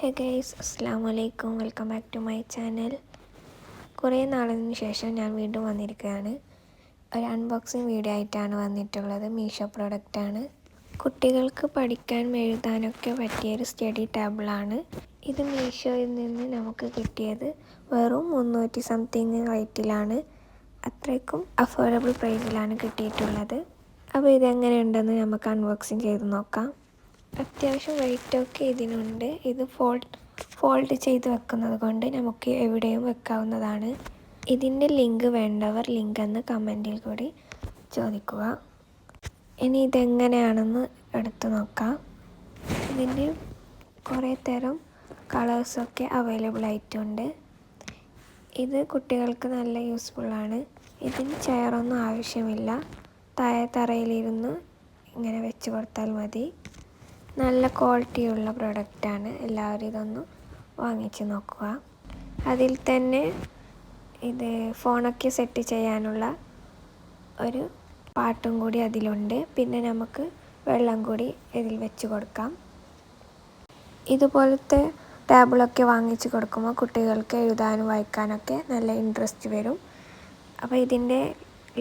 ഹേ guys അസ്സാം വലൈക്കും welcome back to my channel കുറേ നാളിന് ശേഷം ഞാൻ വീണ്ടും വന്നിരിക്കുകയാണ്. ഒരു അൺബോക്സിങ് വീഡിയോ ആയിട്ടാണ് വന്നിട്ടുള്ളത്. മീഷോ പ്രൊഡക്റ്റാണ് കുട്ടികൾക്ക് പഠിക്കാൻ എഴുതാനൊക്കെ പറ്റിയൊരു സ്റ്റഡി ടേബിളാണ് ഇത് മീഷോയിൽ നിന്ന് നമുക്ക് കിട്ടിയത് വെറും മുന്നൂറ്റി സംതിങ് റേറ്റിലാണ് അത്രയ്ക്കും അഫോർഡബിൾ പ്രൈസിലാണ് കിട്ടിയിട്ടുള്ളത്. അപ്പോൾ ഇതെങ്ങനെയുണ്ടെന്ന് നമുക്ക് അൺബോക്സിങ് ചെയ്ത് നോക്കാം. അത്യാവശ്യം വെയിറ്റൊക്കെ ഇതിനുണ്ട്. ഇത് ഫോൾഡ് ഫോൾഡ് ചെയ്ത് വെക്കുന്നത് കൊണ്ട് നമുക്ക് എവിടെയും വെക്കാവുന്നതാണ്. ഇതിന്റെ ലിങ്ക് വേണ്ടവർ ലിങ്ക് എന്ന് കമന്റിൽ കൂടി ചോദിക്കുക. ഇനി ഇതെങ്ങനെയാണെന്ന് എടുത്തു നോക്കാം. ഇതിന്റെ കുറേ തരം കളേഴ്സൊക്കെ അവൈലബിൾ ആയിട്ടുണ്ട്. ഇത് കുട്ടികൾക്ക് നല്ല യൂസ്ഫുള്ളാണ് ഇതിന് ചെയറൊന്നും ആവശ്യമില്ല. താഴെ തറയിലിരുന്ന് ഇങ്ങനെ വെച്ച് കൊടുത്താൽ മതി. നല്ല ക്വാളിറ്റിയുള്ള പ്രൊഡക്റ്റാണ് എല്ലാവരും ഇതൊന്ന് വാങ്ങിച്ച് നോക്കുക. അതിൽ തന്നെ ഇത് ഫോണൊക്കെ സെറ്റ് ചെയ്യാനുള്ള ഒരു പാട്ടും കൂടി അതിലുണ്ട്. പിന്നെ നമുക്ക് വെള്ളം കൂടി ഇതിൽ വെച്ച് കൊടുക്കാം. ഇതുപോലത്തെ ടേബിളൊക്കെ വാങ്ങിച്ച് കൊടുക്കുമ്പോൾ കുട്ടികൾക്ക് എഴുതാനും വായിക്കാനൊക്കെ നല്ല ഇൻട്രസ്റ്റ് വരും. അപ്പോൾ ഇതിന്റെ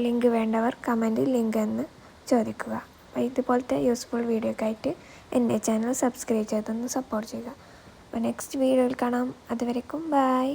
ലിങ്ക് വേണ്ടവർ കമന്റിൽ ലിങ്ക് എന്ന് ചോദിക്കുക. അപ്പോൾ ഇതുപോലത്തെ യൂസ്ഫുൾ വീഡിയോ ആയിട്ട് എന്റെ ചാനൽ സബ്സ്ക്രൈബ് ചെയ്തൊന്ന് സപ്പോർട്ട് ചെയ്യുക. അപ്പോൾ നെക്സ്റ്റ് വീഡിയോയിൽ കാണാം. അതുവരേക്കും ബൈ